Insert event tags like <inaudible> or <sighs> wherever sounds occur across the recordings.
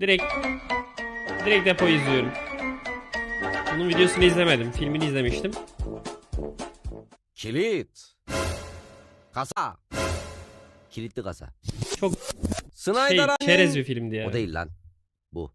Direkt direkt depo izliyorum. Bunun videosunu izlemedim. Filmini izlemiştim. Kilit. Kasa. Kilitli kasa. Çok Snyder şey çerez bir filmdi ya. O değil lan. Bu.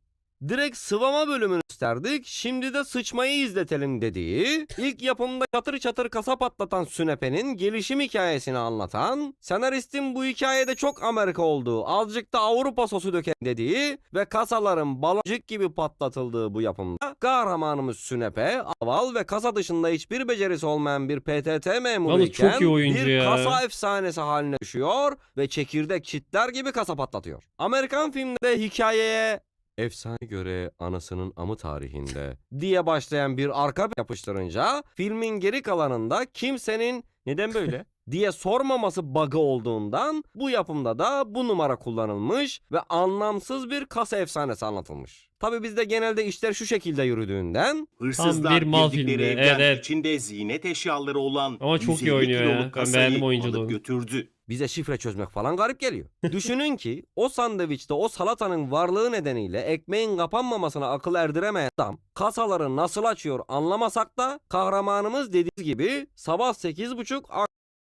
Direkt sıvama bölümünü gösterdik. Şimdi de sıçmayı izletelim dediği, ilk yapımda çatır çatır kasa patlatan Sünepe'nin gelişim hikayesini anlatan, senaristin bu hikayede çok Amerika olduğu, azıcık da Avrupa sosu döken dediği ve kasaların baloncuk gibi patlatıldığı bu yapımda kahramanımız Sünepe, aval ve kasa dışında hiçbir becerisi olmayan bir PTT memuru iken bir ya. kasa efsanesi haline düşüyor ve çekirdek çitler gibi kasa patlatıyor. Amerikan filmde hikayeye Efsane göre anasının amı tarihinde diye başlayan bir arka yapıştırınca filmin geri kalanında kimsenin neden böyle <laughs> diye sormaması bug'ı olduğundan bu yapımda da bu numara kullanılmış ve anlamsız bir kasa efsanesi anlatılmış. Tabi bizde genelde işler şu şekilde yürüdüğünden bir Hırsızlar mal girdikleri filmi. evden Evet, içinde ziynet eşyaları olan Ama çok iyi 150 oynuyor ya. kiloluk Ben kasayı beğendim oyunculuğunu. alıp götürdü. bize şifre çözmek falan garip geliyor. <laughs> Düşünün ki o sandviçte o salatanın varlığı nedeniyle ekmeğin kapanmamasına akıl erdiremeyen adam kasaları nasıl açıyor anlamasak da kahramanımız dediğiniz gibi sabah 8.30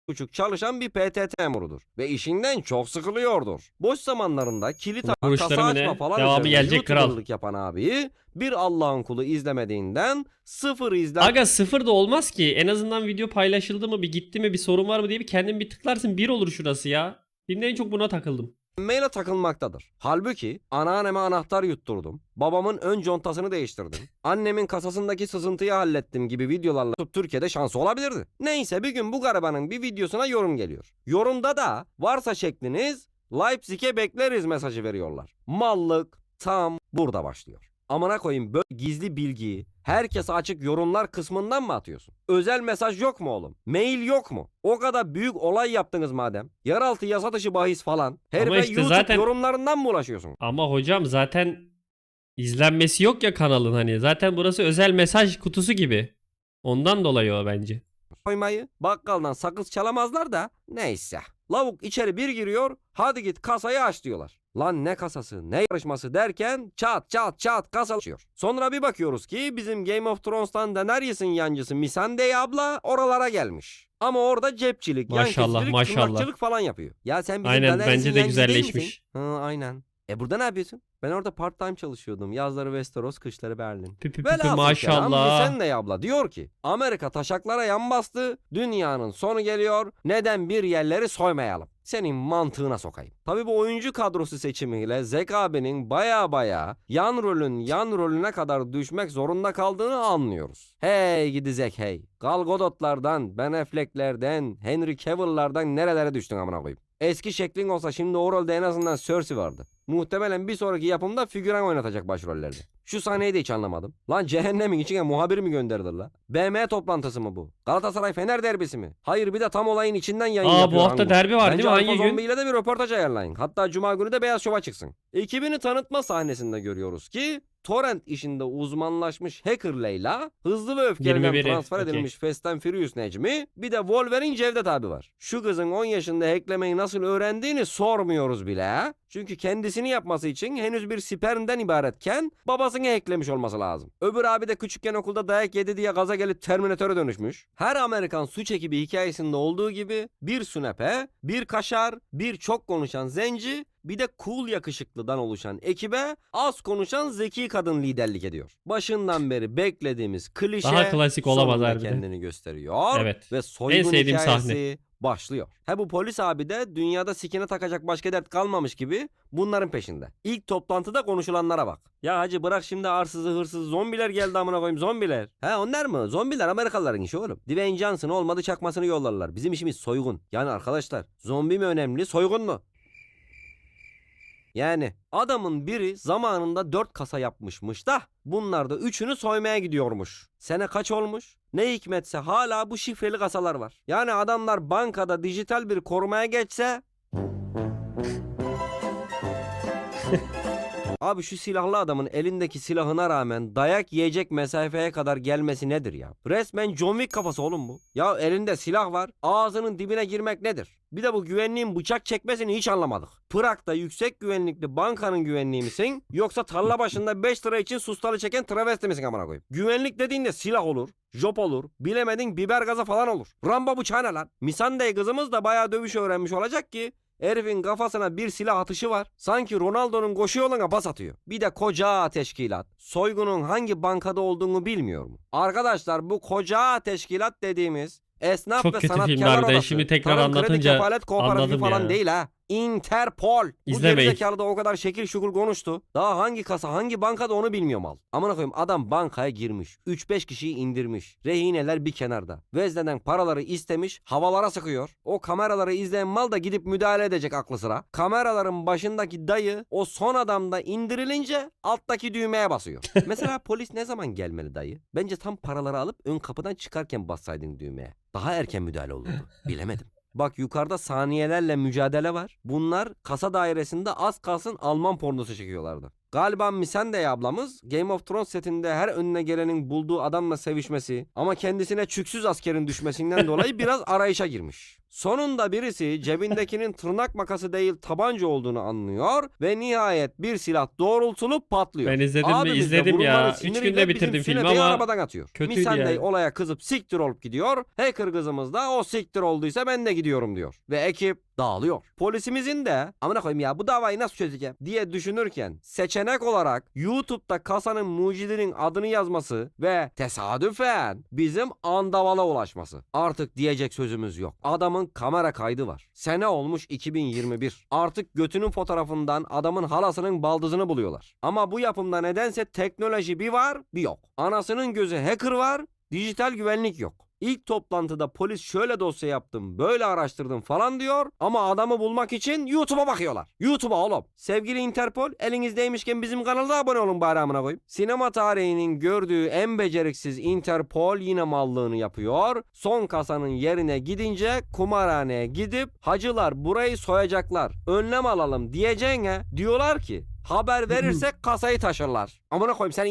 buçuk çalışan bir PTT memurudur ve işinden çok sıkılıyordur. Boş zamanlarında kilit açma, Vuruşları kasa mı ne? açma falan Devamı gelecek kral. Yapan abiyi bir Allah'ın kulu izlemediğinden sıfır izlen Aga sıfır da olmaz ki. En azından video paylaşıldı mı bir gitti mi bir sorun var mı diye bir kendin bir tıklarsın bir olur şurası ya. En çok buna takıldım. Meyle takılmaktadır. Halbuki anneanneme anahtar yutturdum. Babamın ön contasını değiştirdim. <laughs> Annemin kasasındaki sızıntıyı hallettim gibi videolarla Türkiye'de şansı olabilirdi. Neyse bir gün bu garibanın bir videosuna yorum geliyor. Yorumda da varsa şekliniz Leipzig'e bekleriz mesajı veriyorlar. Mallık tam burada başlıyor. Amına koyayım böyle gizli bilgiyi herkese açık yorumlar kısmından mı atıyorsun? Özel mesaj yok mu oğlum? Mail yok mu? O kadar büyük olay yaptınız madem. Yeraltı yasa dışı bahis falan. Herife işte YouTube zaten- yorumlarından mı ulaşıyorsun? Ama hocam zaten izlenmesi yok ya kanalın hani. Zaten burası özel mesaj kutusu gibi. Ondan dolayı o bence. Koymayı bakkaldan sakız çalamazlar da neyse. Lavuk içeri bir giriyor hadi git kasayı aç diyorlar. Lan ne kasası ne yarışması derken çat çat çat kasa açıyor. Sonra bir bakıyoruz ki bizim Game of Thrones'tan Daenerys'in yancısı Missandei abla oralara gelmiş. Ama orada cepçilik, yan Maşallah, kesicilik, maşallah. tırnakçılık falan yapıyor. Ya sen bizim Aynen Daenerys'in bence de yancısı değil misin? güzelleşmiş. Ha, aynen. E burada ne yapıyorsun? Ben orada part time çalışıyordum. Yazları Westeros, kışları Berlin. Pü, Velhasıl kelam maşallah. Missandei abla diyor ki Amerika taşaklara yan bastı. Dünyanın sonu geliyor. Neden bir yerleri soymayalım? Senin mantığına sokayım. Tabi bu oyuncu kadrosu seçimiyle Zek abinin baya baya yan rolün yan rolüne kadar düşmek zorunda kaldığını anlıyoruz. Hey gidi Zek hey. Gal Gadot'lardan, Ben Affleck'lerden, Henry Cavill'lardan nerelere düştün amına koyayım. Eski şeklin olsa şimdi o rolde en azından Cersei vardı. Muhtemelen bir sonraki yapımda figüran oynatacak başrollerde. Şu sahneyi de hiç anlamadım. Lan cehennemin içine muhabir mi gönderdiler la? BM toplantısı mı bu? Galatasaray Fener derbisi mi? Hayır bir de tam olayın içinden yayın Aa yapıyor bu hafta Angut. derbi var Bence değil mi? Hangi Alfa gün? Zombi ile de bir röportaj ayarlayın. Hatta cuma günü de Beyaz Şov'a çıksın. Ekibini tanıtma sahnesinde görüyoruz ki Torrent işinde uzmanlaşmış hacker Leyla, hızlı ve öfkeliden 21'i, transfer okey. edilmiş Fast and Furious Necmi, bir de Wolverine Cevdet abi var. Şu kızın 10 yaşında hacklemeyi nasıl öğrendiğini sormuyoruz bile. Çünkü kendisini yapması için henüz bir spermden ibaretken babasını hacklemiş olması lazım. Öbür abi de küçükken okulda dayak yedi diye gaza gelip Terminatöre dönüşmüş. Her Amerikan suç ekibi hikayesinde olduğu gibi bir sünepe, bir kaşar, bir çok konuşan zenci, bir de cool yakışıklıdan oluşan ekibe az konuşan zeki kadın liderlik ediyor. Başından beri beklediğimiz klişe Daha klasik olamaz harbiden. kendini gösteriyor Evet. ve soygun sevdiğim hikayesi sahne. Başlıyor. He bu polis abi de dünyada sikine takacak başka dert kalmamış gibi bunların peşinde. İlk toplantıda konuşulanlara bak. Ya hacı bırak şimdi arsızı hırsızı zombiler geldi amına koyayım zombiler. He onlar mı? Zombiler Amerikalıların işi oğlum. Dwayne Johnson olmadı çakmasını yollarlar. Bizim işimiz soygun. Yani arkadaşlar zombi mi önemli soygun mu? Yani adamın biri zamanında 4 kasa yapmışmış da bunlar da üçünü soymaya gidiyormuş. Sene kaç olmuş? Ne hikmetse hala bu şifreli kasalar var. Yani adamlar bankada dijital bir korumaya geçse <laughs> Abi şu silahlı adamın elindeki silahına rağmen dayak yiyecek mesafeye kadar gelmesi nedir ya? Resmen John Wick kafası oğlum bu. Ya elinde silah var. Ağzının dibine girmek nedir? Bir de bu güvenliğin bıçak çekmesini hiç anlamadık. Prag'da yüksek güvenlikli bankanın güvenliği misin? Yoksa tarla başında 5 lira için sustalı çeken travesti misin amına koyayım? Güvenlik dediğinde silah olur, jop olur, bilemedin biber gazı falan olur. Rambo bıçağı ne lan? Misandey kızımız da bayağı dövüş öğrenmiş olacak ki Herifin kafasına bir silah atışı var. Sanki Ronaldo'nun koşu yoluna bas atıyor. Bir de koca teşkilat. Soygunun hangi bankada olduğunu bilmiyor mu? Arkadaşlar bu koca teşkilat dediğimiz esnaf Çok ve kötü sanatkarlar harbiden. odası. Şimdi tekrar Tarım Kredi anlatınca Kefalet Kooperatifi anladım falan ya. değil ha. Interpol. Bu İzlemeyin. gerizekalı da o kadar şekil şukul konuştu. Daha hangi kasa hangi bankada onu bilmiyorum al. Amına koyayım adam bankaya girmiş. 3-5 kişiyi indirmiş. Rehineler bir kenarda. Vezneden paraları istemiş havalara sıkıyor. O kameraları izleyen mal da gidip müdahale edecek aklı sıra. Kameraların başındaki dayı o son adamda indirilince alttaki düğmeye basıyor. <laughs> Mesela polis ne zaman gelmeli dayı? Bence tam paraları alıp ön kapıdan çıkarken bassaydın düğmeye. Daha erken müdahale olurdu. Bilemedim. Bak yukarıda saniyelerle mücadele var. Bunlar kasa dairesinde az kalsın Alman pornosu çekiyorlardı. Galiba Missandei ablamız Game of Thrones setinde her önüne gelenin bulduğu adamla sevişmesi ama kendisine çüksüz askerin düşmesinden dolayı <laughs> biraz arayışa girmiş. Sonunda birisi cebindekinin <laughs> tırnak makası değil tabanca olduğunu anlıyor ve nihayet bir silah doğrultulup patlıyor. Ben izledim mi? Abimiz de İzledim ya. vurulmanın Üç siniriyle günde bizim bitirdim filmi sünepeyi ama arabadan atıyor. kötüydü yani. olaya kızıp siktir olup gidiyor. Hacker kızımız da o siktir olduysa ben de gidiyorum diyor. Ve ekip dağılıyor. Polisimizin de amına koyayım ya bu davayı nasıl çözeceğim diye düşünürken seçenek olarak YouTube'da kasanın mucidinin adını yazması ve tesadüfen bizim andavala ulaşması. Artık diyecek sözümüz yok. Adamın kamera kaydı var. Sene olmuş 2021. Artık götünün fotoğrafından adamın halasının baldızını buluyorlar. Ama bu yapımda nedense teknoloji bir var bir yok. Anasının gözü hacker var dijital güvenlik yok. İlk toplantıda polis şöyle dosya yaptım, böyle araştırdım falan diyor ama adamı bulmak için YouTube'a bakıyorlar. YouTube'a oğlum. Sevgili Interpol elinizdeymişken bizim kanalda abone olun bari amına koyayım. Sinema tarihinin gördüğü en beceriksiz Interpol yine mallığını yapıyor. Son kasanın yerine gidince kumarhaneye gidip hacılar burayı soyacaklar. Önlem alalım diyeceğine diyorlar ki haber verirsek kasayı taşırlar. Amına koyayım sen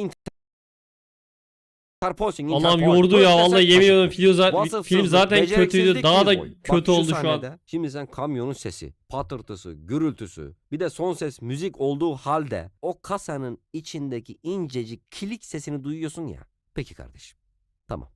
Interpol'sin. Allah'ım yordu ya. Vallahi yemin ediyorum film zaten, Vasıfsızlık, film zaten kötüydü. Daha da boy. Kötü şu oldu şu an. sahnede, Şimdi sen kamyonun sesi, patırtısı, gürültüsü, bir de son ses müzik olduğu halde o kasanın içindeki incecik kilik sesini duyuyorsun ya. Peki kardeşim. Tamam.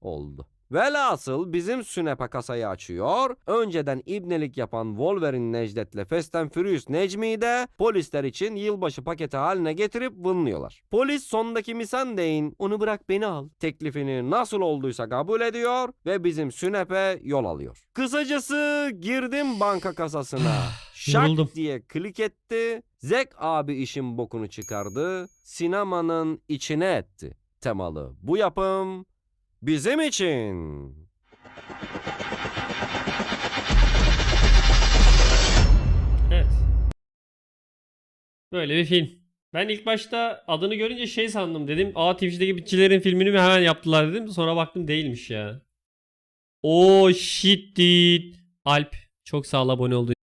Oldu. Velhasıl bizim Sünepe kasayı açıyor. Önceden ibnelik yapan Wolverine Necdet'le Fast and Furious Necmi'yi de polisler için yılbaşı paketi haline getirip vınlıyorlar. Polis sondaki Missandei'nin onu bırak beni al teklifini nasıl olduysa kabul ediyor ve bizim Sünepe yol alıyor. Kısacası girdim banka kasasına. <sighs> Şak Yoruldum. diye klik etti. Zek abi işin bokunu çıkardı. Sinemanın içine etti. Temalı bu yapım bizim için. Evet. Böyle bir film. Ben ilk başta adını görünce şey sandım dedim. Aa Twitch'teki bitçilerin filmini mi hemen yaptılar dedim. Sonra baktım değilmiş ya. Oh shit dude. Alp çok sağ ol abone olduğun